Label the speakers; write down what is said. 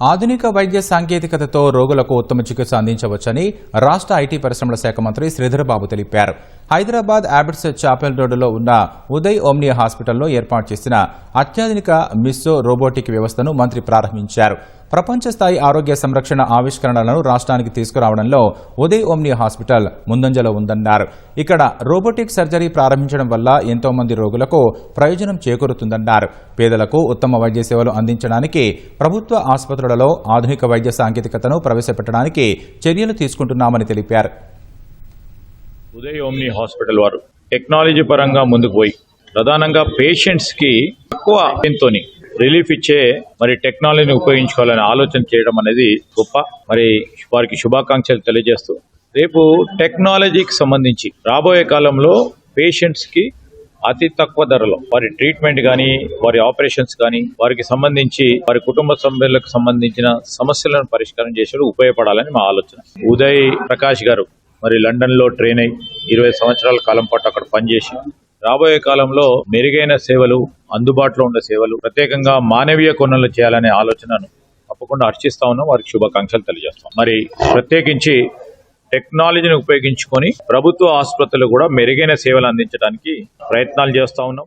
Speaker 1: ఆధునిక వైద్య సాంకేతికతతో రోగులకు ఉత్తమ చికిత్స అందించవచ్చని రాష్ట్ర ఐటీ పరిశ్రమల శాఖ మంత్రి శ్రీధర్బాబు తెలిపారు. హైదరాబాద్ అబిడ్స్ చాపెల్ రోడ్డులో ఉన్న ఉదయ్ ఓమ్ని హాస్పిటల్లో ఏర్పాటు చేసిన అత్యాధునిక మిస్సో రోబోటిక్ వ్యవస్థను మంత్రి ప్రారంభించారు. ప్రపంచ స్థాయి ఆరోగ్య సంరక్షణ ఆవిష్కరణలను రాష్ట్రానికి తీసుకురావడంలో ఉదయ్ ఓమ్ని హాస్పిటల్ ముందంజలో ఉందన్నారు. ఇక్కడ రోబోటిక్ సర్జరీ ప్రారంభించడం వల్ల ఎంతో మంది రోగులకు ప్రయోజనం చేకూరుతుందన్నారు. పేదలకు ఉత్తమ వైద్య సేవలు అందించడానికి ప్రభుత్వ ఆసుపత్రులలో ఆధునిక వైద్య సాంకేతికతను ప్రవేశపెట్టడానికి చర్యలు తీసుకుంటున్నామని తెలిపారు.
Speaker 2: ఉదయ్ ఓమ్ని హాస్పిటల్ వారు. టెక్నాలజీ పరంగా ముందుకు పోయి ప్రధానంగా పేషెంట్స్కి తక్కువ తోని రిలీఫ్ ఇచ్చే మరి టెక్నాలజీని ఉపయోగించుకోవాలని ఆలోచన చేయడం అనేది గొప్ప. మరి వారికి శుభాకాంక్షలు తెలియజేస్తూ రేపు టెక్నాలజీకి సంబంధించి రాబోయే కాలంలో పేషెంట్స్కి అతి తక్కువ ధరలో వారి ట్రీట్మెంట్ కానీ వారి ఆపరేషన్స్ కానీ వారికి సంబంధించి వారి కుటుంబ సభ్యులకు సంబంధించిన సమస్యలను పరిష్కారం చేసేందుకు ఉపయోగపడాలని మా ఆలోచన. ఉదయ్ ప్రకాష్ గారు మరి లండన్లో ట్రైన్ అయి ఇరవై సంవత్సరాల కాలం పాటు అక్కడ పనిచేసి రాబోయే కాలంలో మెరుగైన సేవలు అందుబాటులో ఉండే సేవలు ప్రత్యేకంగా మానవీయ కొనలు చేయాలనే ఆలోచనను తప్పకుండా హర్షిస్తా ఉన్నాం. వారికి శుభాకాంక్షలు తెలియజేస్తాం. మరి ప్రత్యేకించి టెక్నాలజీని ఉపయోగించుకొని ప్రభుత్వ ఆసుపత్రులు కూడా మెరుగైన సేవలు అందించడానికి ప్రయత్నాలు చేస్తా ఉన్నాం.